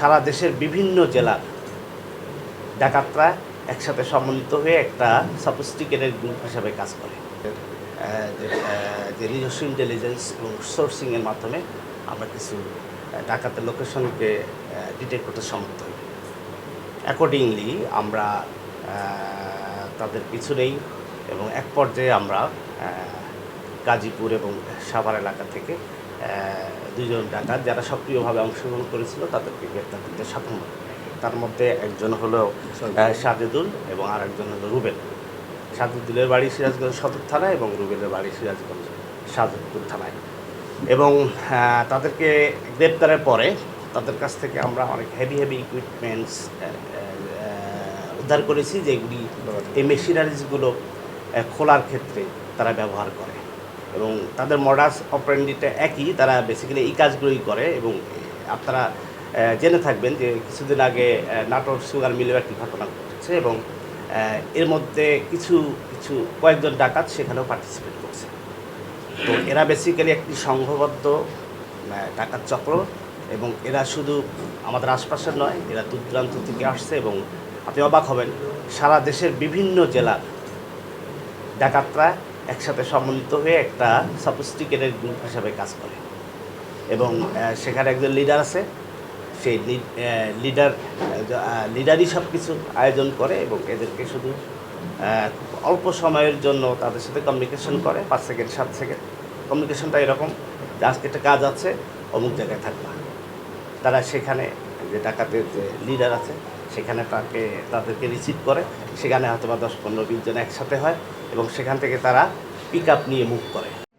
সারা দেশের বিভিন্ন জেলার ডাকাতরা একসাথে সমন্বিত হয়ে একটা সাবস্টিকেটেড গ্রুপ হিসাবে কাজ করে। যে- নিজস্ব ইন্টেলিজেন্স এবং সোর্সিংয়ের মাধ্যমে আমরা কিছু ডাকাতের লোকেশনকে ডিটেক্ট করতে সমর্থ হই। অ্যাকর্ডিংলি আমরা তাদের পিছু নেই এবং এক পর্যায়ে আমরা গাজীপুর এবং সাভার এলাকা থেকে দুজন ডাকাত যারা সক্রিয়ভাবে অংশগ্রহণ করেছিল তাদেরকে গ্রেপ্তার করতে সক্ষম। তার মধ্যে একজন হলো আহ, সাজেদুল। এবং আর একজন হলো রুবেল। সাজেদুলের বাড়ি সিরাজগঞ্জ সদর থানায় এবং রুবেলের বাড়ি সিরাজগঞ্জ সাজেদুল থানায়। এবং তাদেরকে গ্রেপ্তারের পরে তাদের কাছ থেকে আমরা অনেক হেভি হেভি ইকুইপমেন্টস উদ্ধার করেছি যেগুলি এই মেশিনারিজগুলো খোলার ক্ষেত্রে তারা ব্যবহার করে। এবং তাদের মডাস অপারেন্ডিটা একই, তারা বেসিক্যালি এই কাজগুলোই করে এবং আপনারা জেনে থাকবেন যে কিছুদিন আগে নাটোর সুগার মিলেও একটি ঘটনা ঘটেছে এবং এর মধ্যে কিছু কিছু কয়েকজন ডাকাত সেখানেও পার্টিসিপেট করছে। তো এরা বেসিক্যালি একটি সংঘবদ্ধ ডাকাত চক্র এবং এরা শুধু আমাদের আশপাশের নয়, এরা দূর দূরান্ত থেকে আসছে এবং আপনি অবাক হবেন, সারা দেশের বিভিন্ন জেলার ডাকাতরা একসাথে সমন্বিত হয়ে একটা সাবস্টিকেটেড গ্রুপ হিসাবে কাজ করে। এবং সেখানে একজন লিডার আছে, সেই লিডার লিডারই সব কিছু আয়োজন করে এবং এদেরকে শুধু অল্প সময়ের জন্য তাদের সাথে কমিউনিকেশন করে, পাঁচ সেকেন্ড সাত সেকেন্ড কমিউনিকেশনটা এরকম যে আজকে একটা কাজ আছে, অমুক জায়গায় থাকবা। তারা সেখানে যে ডাকাতের যে লিডার আছে সেখানে তাকে, তাদেরকে রিসিভ করে। সেখানে হয়তো বা দশ পনেরো বিশ জন একসাথে হয় এবং সেখান থেকে তারা পিক আপ নিয়ে মুভ করে।